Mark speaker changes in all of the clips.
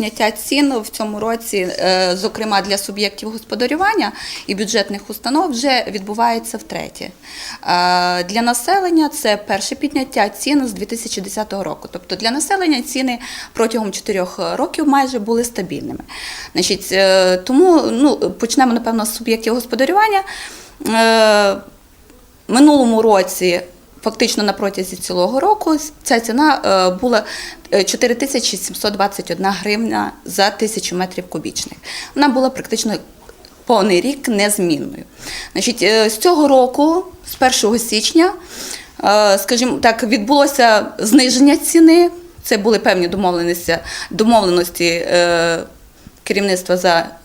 Speaker 1: підняття цін в цьому році, е, зокрема для суб'єктів господарювання і бюджетних установ, вже відбувається втретє. Е, Для населення це перше підняття цін з 2010 року. Тобто для населення ціни протягом 4 років майже були стабільними. Значить, е, тому ну, почнемо, напевно, з суб'єктів господарювання. Минулому році, фактично на протязі цілого року, ця ціна е, була е, 4721 гривня за тисячу метрів кубічних. Вона була практично повний рік незмінною. Значить, е, з цього року, з 1 січня, е, скажімо так, відбулося зниження ціни. Це були певні домовленості, домовленості е, керівництва за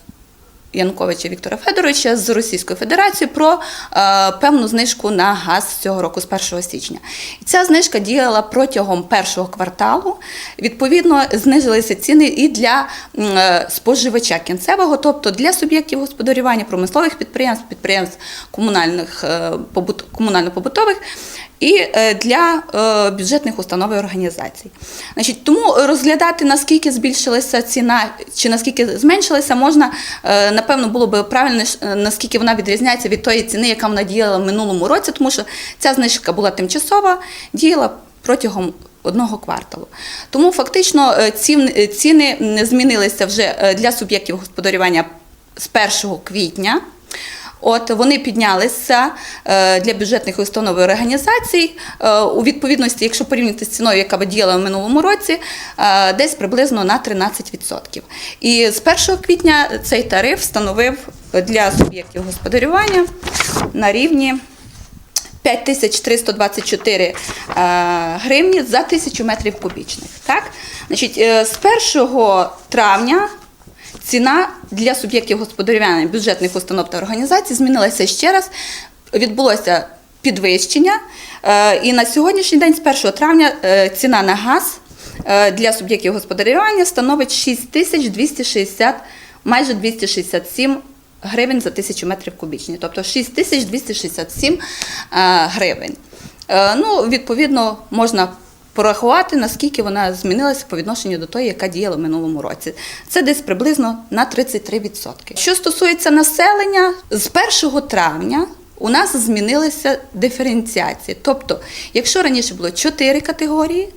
Speaker 1: Януковича Віктора Федоровича з Російською Федерацією про е, певну знижку на газ цього року з 1 січня. І ця знижка діяла протягом першого кварталу. Відповідно, знизилися ціни і для е, споживача кінцевого, тобто для суб'єктів господарювання, промислових підприємств, підприємств комунальних е, побут- комунально-побутових. І е, для е, бюджетних установ і організацій. Значить, тому розглядати, наскільки збільшилася ціна чи наскільки зменшилася, можна, е, напевно, було б правильно, наскільки вона відрізняється від тої ціни, яка вона діяла в минулому році, тому що ця знижка була тимчасова, діяла протягом одного кварталу. Тому фактично ці- ціни змінилися вже для суб'єктів господарювання з 1 квітня. От вони піднялися е, для бюджетних установ і організацій е, у відповідності, якщо порівняти з ціною, яка діяла в минулому році, е, десь приблизно на 13%. І з 1 квітня цей тариф встановив для суб'єктів господарювання на рівні 5324 е, гривні за тисячу метрів кубічних. Так? Значить, з 1 травня ціна для суб'єктів господарювання бюджетних установ та організацій змінилася ще раз. Відбулося підвищення. е, І на сьогоднішній день, з 1 травня, е, ціна на газ е, для суб'єктів господарювання становить 6260, майже 267 гривень за тисячу метрів кубічні, тобто 6267 е, гривень. Ну, відповідно, можна порахувати, наскільки вона змінилася по відношенню до тої, яка діяла в минулому році. Це десь приблизно на 33%. Що стосується населення, з 1 травня у нас змінилися диференціації. Тобто, якщо раніше було 4 категорії,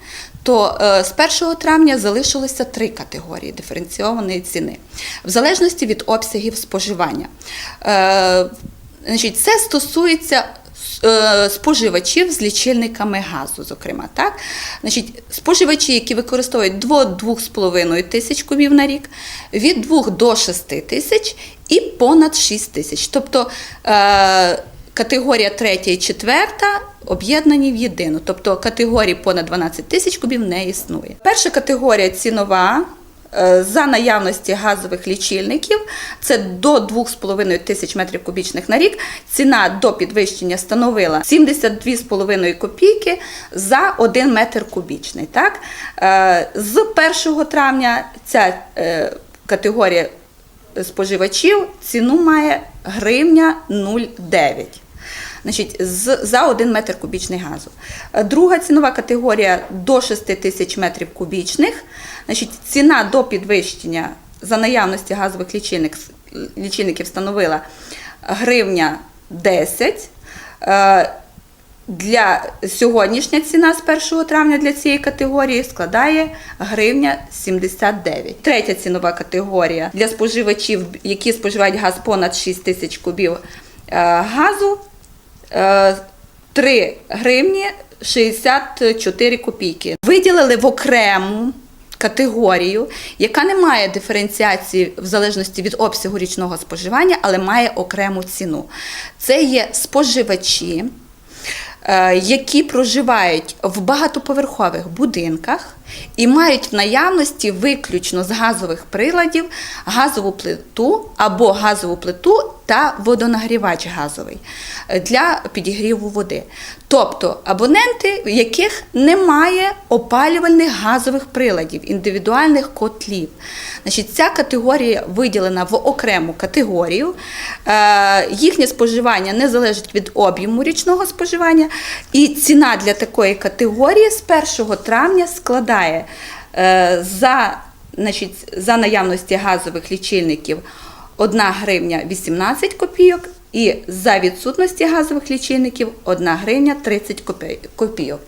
Speaker 1: то е, з 1 травня залишилося три категорії диференційованої ціни, в залежності від обсягів споживання. Е, Значить, це стосується споживачів з лічильниками газу, зокрема. Так? Значить, споживачі, які використовують до 2,5 тисяч кубів на рік, від 2 до 6 тисяч і понад 6 тисяч. Тобто е, категорія 3 і 4 об'єднані в єдину. Тобто категорії понад 12 тисяч кубів не існує. Перша категорія цінова. Е, За наявності газових лічильників це до 2,5 тисяч метрів кубічних на рік. Ціна до підвищення становила 72,5 копійки за 1 метр кубічний. Так? Е, З 1 травня ця е, категорія споживачів ціну має гривня 0,9. Значить, з, за 1 метр кубічний газу. Е, Друга цінова категорія до 6 тисяч метрів кубічних. Значить, ціна до підвищення за наявності газових лічильник, лічильників становила гривня 10. Е, Для сьогоднішня ціна з 1 травня для цієї категорії складає гривня 79. Третя цінова категорія для споживачів, які споживають газ понад 6 тисяч кубів е, газу, 3 гривні 64 копійки. Виділили в окрему категорію, яка не має диференціації в залежності від обсягу річного споживання, але має окрему ціну. Це є споживачі, е, які проживають в багатоповерхових будинках і мають в наявності виключно з газових приладів газову плиту або газову плиту та водонагрівач газовий для підігріву води. Тобто абоненти, в яких немає опалювальних газових приладів, індивідуальних котлів. Значить, ця категорія виділена в окрему категорію. Е, Їхнє споживання не залежить від об'єму річного споживання, і ціна для такої категорії з 1 травня складає е, за значить, за наявності газових лічильників 1 гривня 18 копійок, і за відсутності газових лічильників 1 гривня 30 копій- копійок.